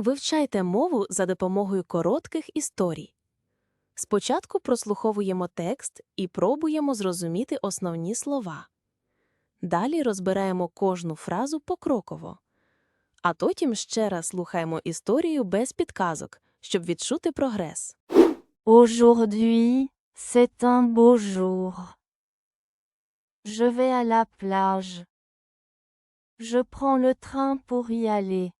Вивчайте мову за допомогою коротких історій. Спочатку прослуховуємо текст і пробуємо зрозуміти основні слова. Далі розбираємо кожну фразу покроково. А потім ще раз слухаємо історію без підказок, щоб відчути прогрес. Aujourd'hui, c'est un beau jour. Je vais à la plage. Je prends le train pour y aller.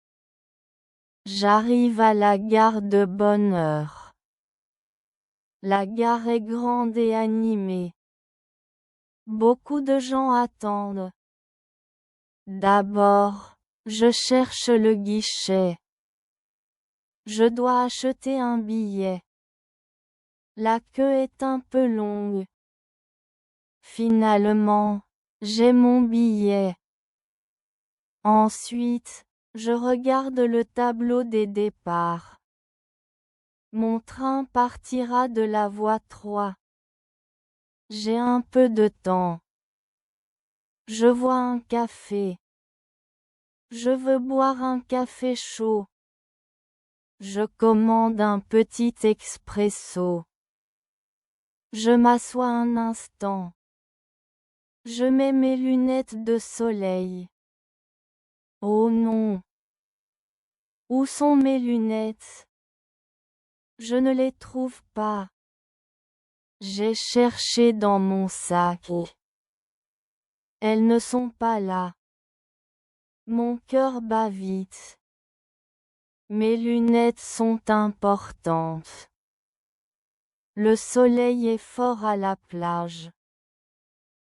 J'arrive à la gare de bonne heure. La gare est grande et animée. Beaucoup de gens attendent. D'abord, je cherche le guichet. Je dois acheter un billet. La queue est un peu longue. Finalement, j'ai mon billet. Ensuite, je regarde le tableau des départs. Mon train partira de la voie 3. J'ai un peu de temps. Je vois un café. Je veux boire un café chaud. Je commande un petit expresso. Je m'assois un instant. Je mets mes lunettes de soleil. Oh non. Où sont mes lunettes? Je ne les trouve pas. J'ai cherché dans mon sac. Elles ne sont pas là. Mon cœur bat vite. Mes lunettes sont importantes. Le soleil est fort à la plage.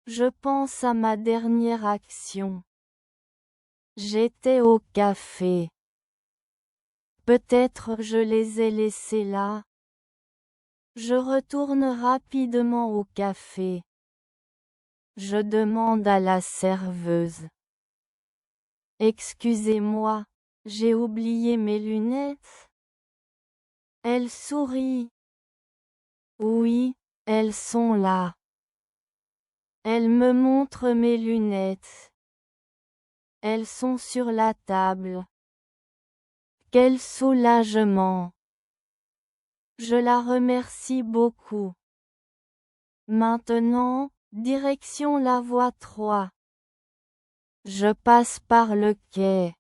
Je pense à ma dernière action. J'étais au café. Peut-être je les ai laissés là. Je retourne rapidement au café. Je demande à la serveuse. Excusez-moi, j'ai oublié mes lunettes. Elle sourit. Oui, elles sont là. Elle me montre mes lunettes. Elles sont sur la table. Quel soulagement. Je la remercie beaucoup. Maintenant, direction la voie 3. Je passe par le quai.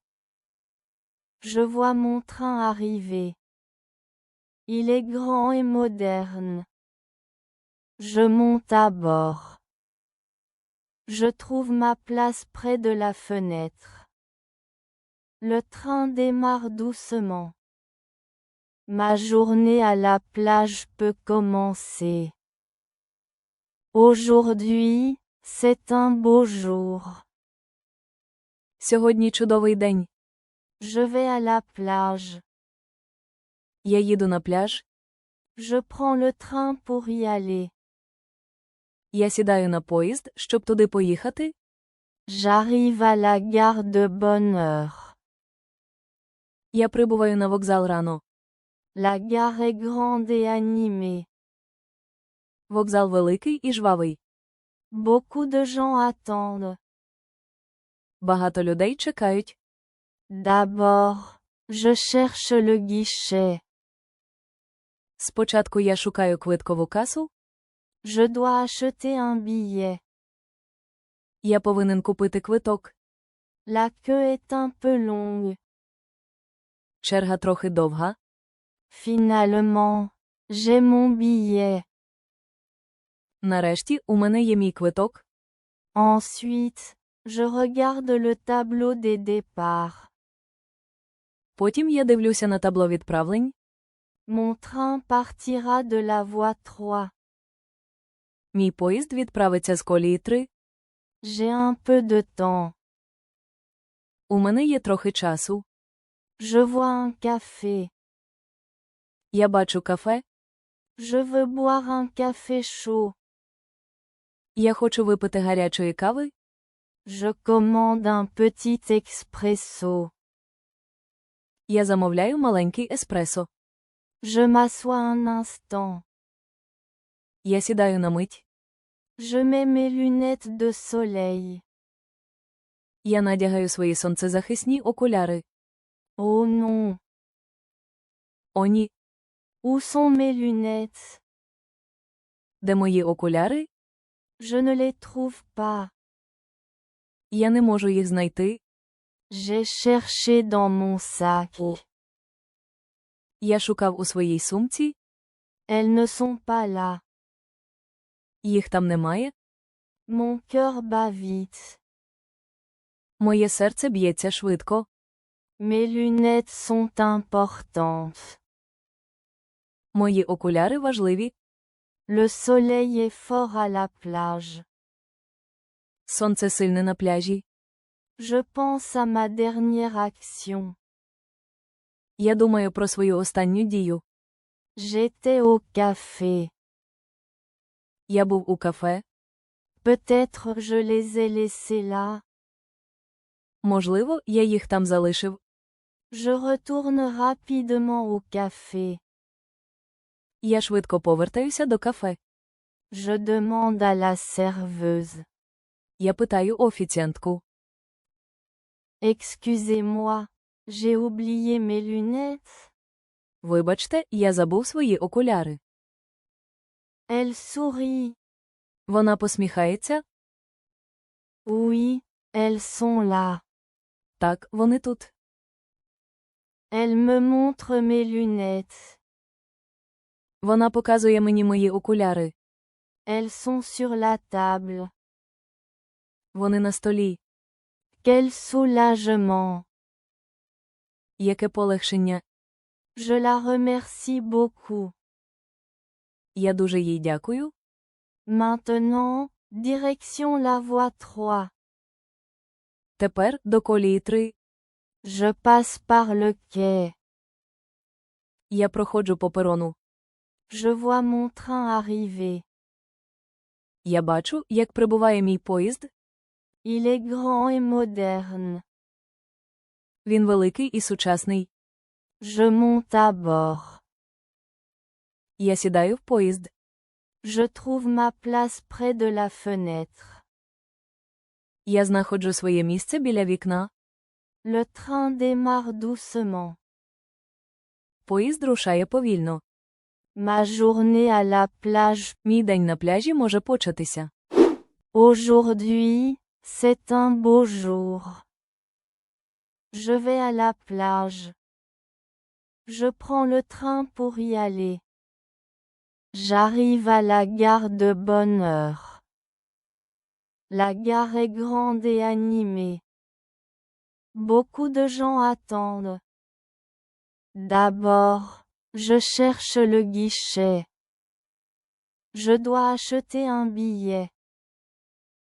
Je vois mon train arriver. Il est grand et moderne. Je monte à bord. Je trouve ma place près de la fenêtre. Le train démarre doucement. Ma journée à la plage peut commencer. Aujourd'hui, c'est un beau jour. Сьогодні чудовий день. Je vais à la plage. Я їду на пляж. Je prends le train pour y aller. Я сідаю на поїзд, щоб туди поїхати. J'arrive à la gare de bonne heure. Я прибуваю на вокзал рано. La gare est grande et animée. Вокзал великий і жвавий. Beaucoup de gens attendent. Багато людей чекають. D'abord, je cherche le guichet. Спочатку я шукаю квиткову касу. Je dois acheter un billet. Я повинен купити квиток. La queue est un peu longue. Черга трохи довга. Finalement, j'ai mon billet. Нарешті у мене є мій квиток. Ensuite, je regarde le tableau des départs. Потім я дивлюся на табло відправлень. Mon train partira de la voie 3. Мій поїзд відправиться з колії 3. J'ai un peu de temps. У мене є трохи часу. Je vois un café. Я бачу кафе. Je veux boire un café chaud. Я хочу випити гарячої кави. Je commande un petit expresso. Я замовляю маленький еспресо. Je m'assois un instant. Я сідаю на мить. Je mets mes lunettes de soleil. Я надягаю свої сонцезахисні окуляри. Oh non. О ні, Où sont mes lunettes де мої окуляри? Je ne les trouve pas. Я не можу їх знайти. J'ai cherché dans mon sac. Я шукав у своїй сумці, Elles ne sont pas là. Їх там немає. Mon cœur bat vite. Моє серце б'ється швидко. Mes lunettes sont importantes. Мої окуляри важливі. Le soleil est fort à la plage. Сонце сильне на пляжі. Je pense à ma dernière action. Я думаю про свою останню дію. J'étais au café. Я був у кафе. Peut-être je les ai laissés là. Можливо, я їх там залишив. Je retourne rapidement au café. Я швидко повертаюся до кафе. Je demande à la serveuse. Я питаю офіціантку. Excusez-moi, j'ai oublié mes lunettes. Вибачте, я забув свої окуляри. Elle sourit. Вона посміхається. Oui, elles sont là. Так, вони тут. Elle me montre mes lunettes. Вона показує мені мої окуляри. Elles sont sur la table. Вони на столі. Quel soulagement. Яке полегшення. Je la remercie beaucoup. Я дуже їй дякую. Maintenant, direction la voie 3. Тепер до колії 3. Je passe par le quai. Я проходжу по перону. Je vois mon train arriver. Я бачу, як прибуває мій поїзд. Il est grand et moderne. Він великий і сучасний. Je monte à bord. Я сідаю в поїзд. Je trouve ma place près de la fenêtre. Я знаходжу своє місце біля вікна. Le train démarre doucement. Поїзд рушає повільно. Ma journée à la plage. Мій день на пляжі може початися. Aujourd'hui, c'est un beau jour. Je vais à la plage. Je prends le train pour y aller. J'arrive à la gare de bonne heure. La gare est grande et animée. Beaucoup de gens attendent. D'abord, je cherche le guichet. Je dois acheter un billet.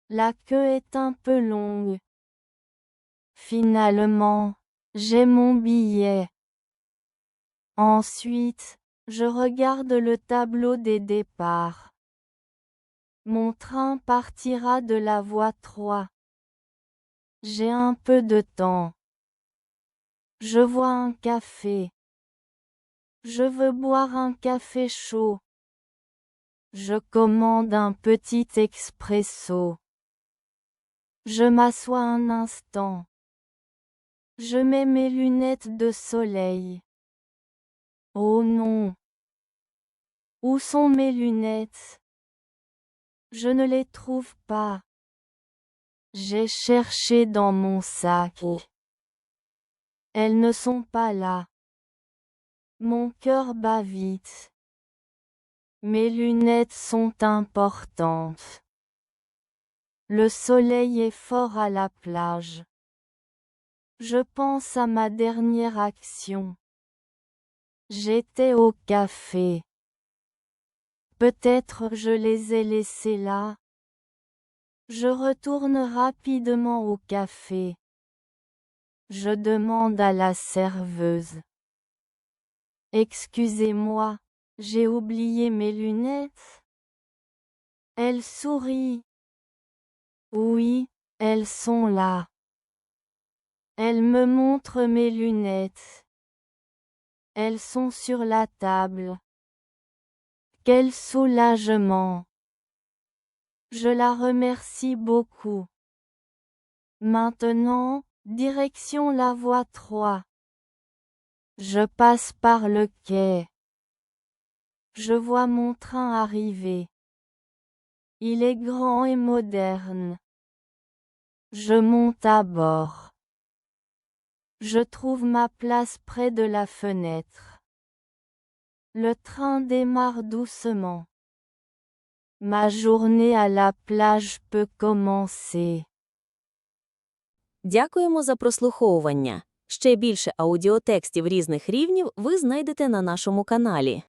La queue est un peu longue. Finalement, j'ai mon billet. Ensuite, je regarde le tableau des départs. Mon train partira de la voie 3. J'ai un peu de temps. Je vois un café. Je veux boire un café chaud. Je commande un petit expresso. Je m'assois un instant. Je mets mes lunettes de soleil. Oh non. Où sont mes lunettes? Je ne les trouve pas. J'ai cherché dans mon sac. Elles ne sont pas là. Mon cœur bat vite. Mes lunettes sont importantes. Le soleil est fort à la plage. Je pense à ma dernière action. J'étais au café. Peut-être je les ai laissés là. Je retourne rapidement au café. Je demande à la serveuse. Excusez-moi, j'ai oublié mes lunettes. Elle sourit. Oui, elles sont là. Elle me montre mes lunettes. Elles sont sur la table. Quel soulagement. Je la remercie beaucoup. Maintenant, direction la voie 3. Je passe par le quai. Je vois mon train arriver. Il est grand et moderne. Je monte à bord. Je trouve ma place près de la fenêtre. Le train démarre doucement. Ma journée à la plage peut commencer. Дякуємо за прослуховування. Ще більше аудіотекстів різних рівнів ви знайдете на нашому каналі.